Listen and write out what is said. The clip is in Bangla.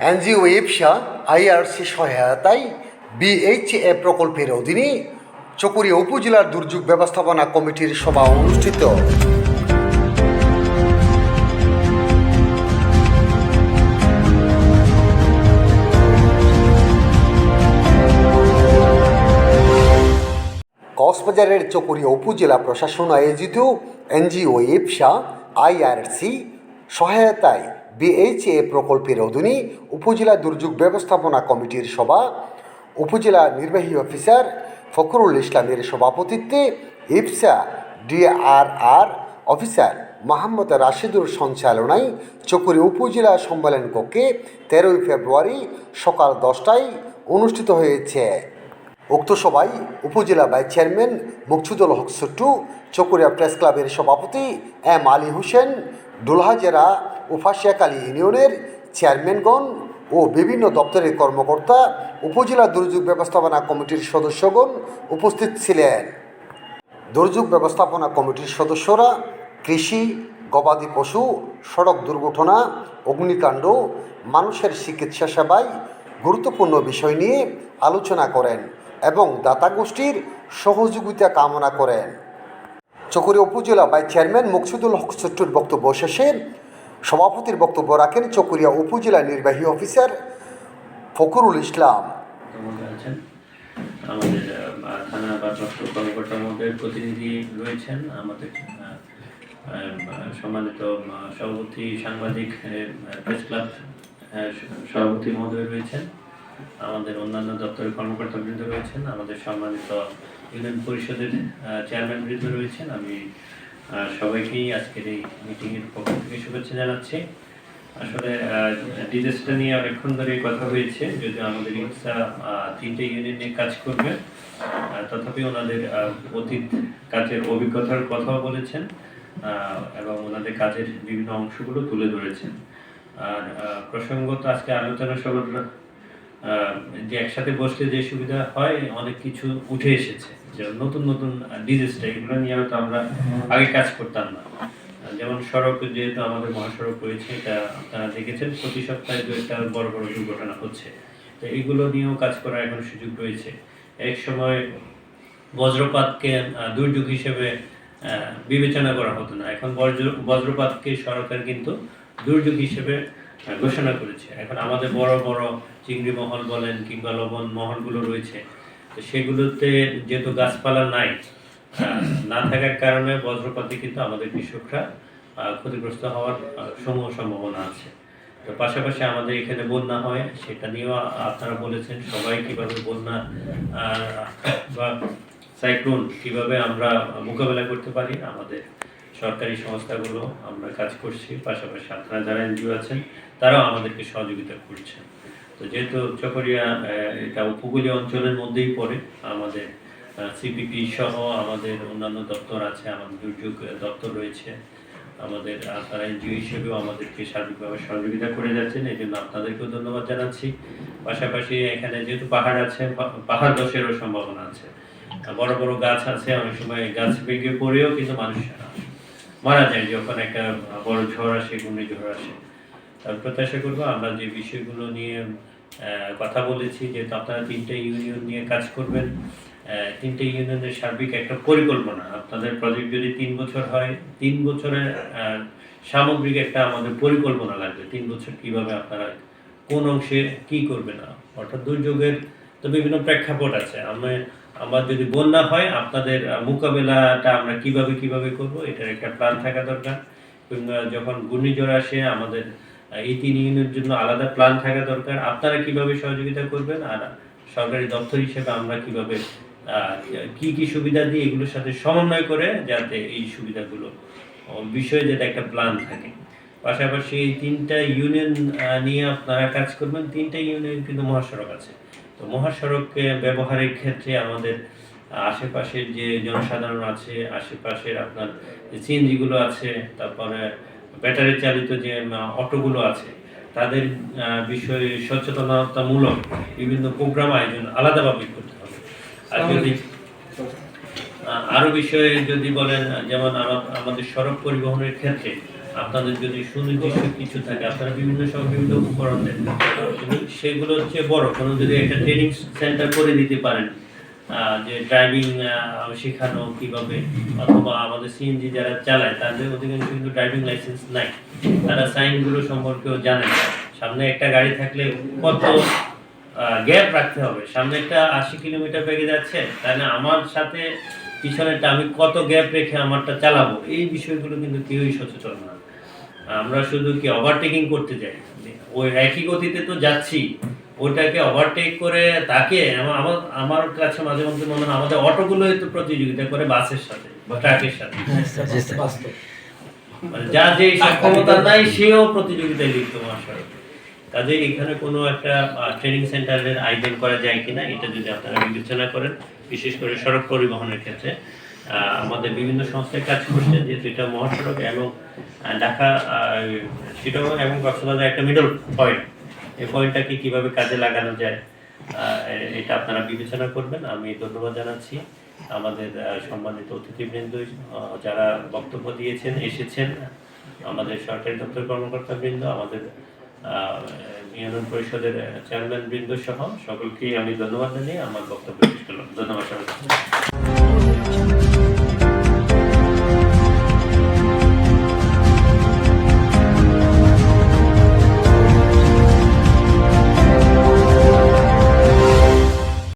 এনজিও ইপসা আইআরসি সহায়তায় বিএইচএ প্রকল্পের অধীনে চকুরিয়া উপজেলার দুর্যোগ ব্যবস্থাপনা কমিটির সভা অনুষ্ঠিত। কক্সবাজারের চকুরিয়া উপজেলা প্রশাসন আয়োজিত এনজিও ইপসা আইআরসি সহায়তায় বিএইচএ প্রকল্পের অধীনে উপজেলা দুর্যোগ ব্যবস্থাপনা কমিটির সভা, উপজেলা নির্বাহী অফিসার ফখরুল ইসলামের সভাপতিত্বে ইপসা ডিআরআর অফিসার মোহাম্মদ রাশিদুর সঞ্চালনায় চকুরি উপজেলা সম্মেলন কক্ষে তেরোই ফেব্রুয়ারি সকাল দশটায় অনুষ্ঠিত হয়েছে। উক্ত সভায় উপজেলা vice chairman Muksudul Haque Suttu, Chakaria press ক্লাবের সভাপতি এম আলী হোসেন ডুলহাজেরা ও ফাঁসিয়াকালী ইউনিয়নের চেয়ারম্যানগণ ও বিভিন্ন দপ্তরের কর্মকর্তা, উপজেলা দুর্যোগ ব্যবস্থাপনা কমিটির সদস্যগণ উপস্থিত ছিলেন। দুর্যোগ ব্যবস্থাপনা কমিটির সদস্যরা কৃষি, গবাদি পশু, সড়ক দুর্ঘটনা, অগ্নিকাণ্ড, মানুষের চিকিৎসা সেবায় গুরুত্বপূর্ণ বিষয় নিয়ে আলোচনা করেন এবং দাতা গোষ্ঠীর সহযোগিতা কামনা করেন। চকরিয়া উপজেলা ভাইস চেয়ারম্যান মুকসুদুল হক চট্টুর বক্তব্য শেষে সভাপতির বক্তব্য রাখেন চকরিয়া উপজেলা নির্বাহী অফিসার ফখরুল ইসলাম। আমাদের থানা ভারপ্রাপ্ত কর্মকর্তা মহোদয়ের প্রতিনিধি রয়েছেন, আমাদের সম্মানিত সভাপতি, সাংবাদিক প্রেস ক্লাব সভাপতি মহোদয় রয়েছেন, আমাদের অন্যান্য দপ্তরের কর্মকর্তা বৃন্দ রয়েছেন, আমাদের সম্মানিত ইউনিয়ন পরিষদের চেয়ারম্যান বৃন্দ রয়েছেন, আমি সবাইকেই আজকের এই মিটিংয়ের পক্ষ থেকে শুভেচ্ছা জানাচ্ছি। আসলে ডিজাস্টার নিয়ে অনেকক্ষণ ধরে কথা হয়েছে যদি আমাদের ইনসা তিনটে ইউনিয়ন নিয়ে কাজ করবে। তথাপি ওনাদের অতীত কাজের অভিজ্ঞতার কথাও বলেছেন এবং ওনাদের কাজের বিভিন্ন অংশগুলো তুলে ধরেছেন। আর প্রসঙ্গত আজকে আলোচনা সভার যে একসাথে বসলে যে সুবিধা হয় অনেক কিছু উঠে এসেছে। যেমন নতুন নতুন ডিজাস্টার এগুলো নিয়ে হয়তো আমরা আগে কাজ করতাম না। যেমন সড়ক যেহেতু আমাদের মহাসড়ক রয়েছে, এটা আপনারা দেখেছেন, প্রতি সপ্তাহে দু একটা বড় বড় দুর্ঘটনা হচ্ছে। তো এইগুলো নিয়েও কাজ করার এখন সুযোগ রয়েছে। এক সময় বজ্রপাতকে দুর্যোগ হিসেবে বিবেচনা করা হতো না। এখন বজ্র, বজ্রপাতকে সরকার কিন্তু দুর্যোগ হিসেবে ঘোষণা করেছে। এখন আমাদের বড় বড় চিংড়ি মহল বলেন কিংবা লবণ মহলগুলো রয়েছে, তো সেগুলোতে যেহেতু গাছপালা নাই না থাকার কারণে বজ্রপাতে কিন্তু আমাদের কৃষকরা ক্ষতিগ্রস্ত হওয়ার সমূহ সম্ভাবনা আছে। তো পাশাপাশি আমাদের এখানে বন্যা হয়, সেটা নিয়েও আপনারা বলেছেন, সবাই কীভাবে বন্যা বা সাইক্লোন কীভাবে আমরা মোকাবেলা করতে পারি আমাদের সরকারি সংস্থাগুলো আমরা কাজ করছি, পাশাপাশি আপনারা যারা এনজিও আছেন, তারাও আমাদেরকে সহযোগিতা করছেন। তো যেহেতু চকরিয়া এটা উপকূলীয় অঞ্চলের মধ্যেই পড়ে, আমাদের সিপিপি সহ আমাদের অন্যান্য দপ্তর আছে আমাদের দুর্যোগ দপ্তর রয়েছে। আমাদের আপনারা এনজিও হিসেবেও আমাদেরকে সার্বিকভাবে সহযোগিতা করে যাচ্ছেন এই জন্য আপনাদেরকেও ধন্যবাদ জানাচ্ছি। পাশাপাশি এখানে যেহেতু পাহাড় আছে পাহাড় ধসেরও সম্ভাবনা আছে। বড় বড় গাছ আছে, অনেক সময় গাছ ভেঙে পড়েও কিন্তু মানুষ মারা যায় যখন একটা বড় ঝড় আসে ঘূর্ণিঝড় আসে। প্রত্যাশা করব আমরা যে বিষয়গুলো নিয়ে কথা বলেছি যেহেতু আপনারা তিনটে ইউনিয়ন নিয়ে কাজ করবেন। তিনটে ইউনিয়নের সার্বিক একটা পরিকল্পনা। আপনাদের প্রজেক্ট যদি তিন বছর হয়, তিন বছরের সামগ্রিক একটা আমাদের পরিকল্পনা লাগবে। তিন বছর কীভাবে আপনারা কোন অংশে কি করবে না অর্থাৎ দুর্যোগের তো বিভিন্ন প্রেক্ষাপট আছে। আমরা আমার যদি বন্যা হয়, আপনাদের মোকাবেলাটা আমরা কীভাবে কীভাবে করব, এটার একটা প্ল্যান থাকা দরকার। যখন ঘূর্ণিঝড় আসে, আমাদের ইউনিটের জন্য আলাদা প্ল্যান থাকা দরকার। আপনারা কীভাবে সহযোগিতা করবেন আর সরকারি দপ্তর হিসেবে আমরা কীভাবে কি কি সুবিধা দিই, এগুলোর সাথে সমন্বয় করে যাতে এই সুবিধাগুলো বিষয়ে যাতে একটা প্ল্যান থাকে। পাশাপাশি এই তিনটা ইউনিয়ন নিয়ে আপনারা কাজ করবেন। তিনটা ইউনিয়ন কিন্তু মহাসড়ক আছে। তো মহাসড়ককে ব্যবহারের ক্ষেত্রে আমাদের আশেপাশের যে জনসাধারণ আছে আশেপাশের আপনার সিএনজিগুলো আছে তারপরে ব্যাটারি চালিত যে অটোগুলো আছে তাদের বিষয়ে সচেতনতামূলক বিভিন্ন প্রোগ্রাম আয়োজন আলাদাভাবে করতে হবে। আর যদি আহ, আরও বিষয়ে যদি বলেন যেমন আমা- আমাদের সড়ক পরিবহনের ক্ষেত্রে আপনাদের যদি সুনির্দিষ্ট কিছু থাকে, আপনারা বিভিন্ন সময় বিভিন্ন উপকরণ দেন। সেগুলো হচ্ছে বড়, কোনো যদি একটা ট্রেনিং সেন্টার করে দিতে পারেন যে ড্রাইভিং শেখানো কীভাবে, অথবা আমাদের সিএনজি যারা চালায়, তাদের অধিকাংশ কিন্তু ড্রাইভিং লাইসেন্স নাই। তারা সাইনগুলো সম্পর্কেও জানে সামনে একটা গাড়ি থাকলে কত গ্যাপ রাখতে হবে। সামনে একটা আশি কিলোমিটার বেগে যাচ্ছে, তাহলে আমার সাথে পিছনেরটা আমি কত গ্যাপ রেখে আমারটা চালাবো? এই বিষয়গুলো কিন্তু কেউই সচেতন না। আমরা শুধু কি ওভারটেকিং করতে যাই ওই একই গতিতে তো যাচ্ছি। ওটাকে ওভারটেক করে তাকে আমার আমার কাছে মাঝে মধ্যে মনে হয় আমাদের অটোগুলোই তো প্রতিযোগিতা করে বাসের সাথে বা ট্রাকের সাথে। মানে যার যে সক্ষমতা নাই সেও প্রতিযোগিতায় লিপ্ত মহাসড়কে কাজে এখানে কোনো একটা ট্রেনিং সেন্টারের আয়োজন করা যায় কিনা এটা যদি আপনারা বিবেচনা করেন বিশেষ করে সড়ক পরিবহনের ক্ষেত্রে। আমাদের বিভিন্ন সংস্থায় কাজ করছে, যেহেতু এটা মহাসড়ক এবং ঢাকা চিটাগং এবং কক্সবাজার একটা মিডল পয়েন্ট এই পয়েন্টটাকে কীভাবে কাজে লাগানো যায় এটা আপনারা বিবেচনা করবেন। আমি ধন্যবাদ জানাচ্ছি আমাদের সম্মানিত অতিথিবৃন্দ যারা বক্তব্য দিয়েছেন, এসেছেন, আমাদের সরকারি দপ্তর কর্মকর্তা বৃন্দ আমাদের ইউনিয়ন পরিষদের চেয়ারম্যান বৃন্দ সহ সকলকেই আমি ধন্যবাদ জানিয়ে আমার বক্তব্য শেষ করলাম। ধন্যবাদ সবাইকে।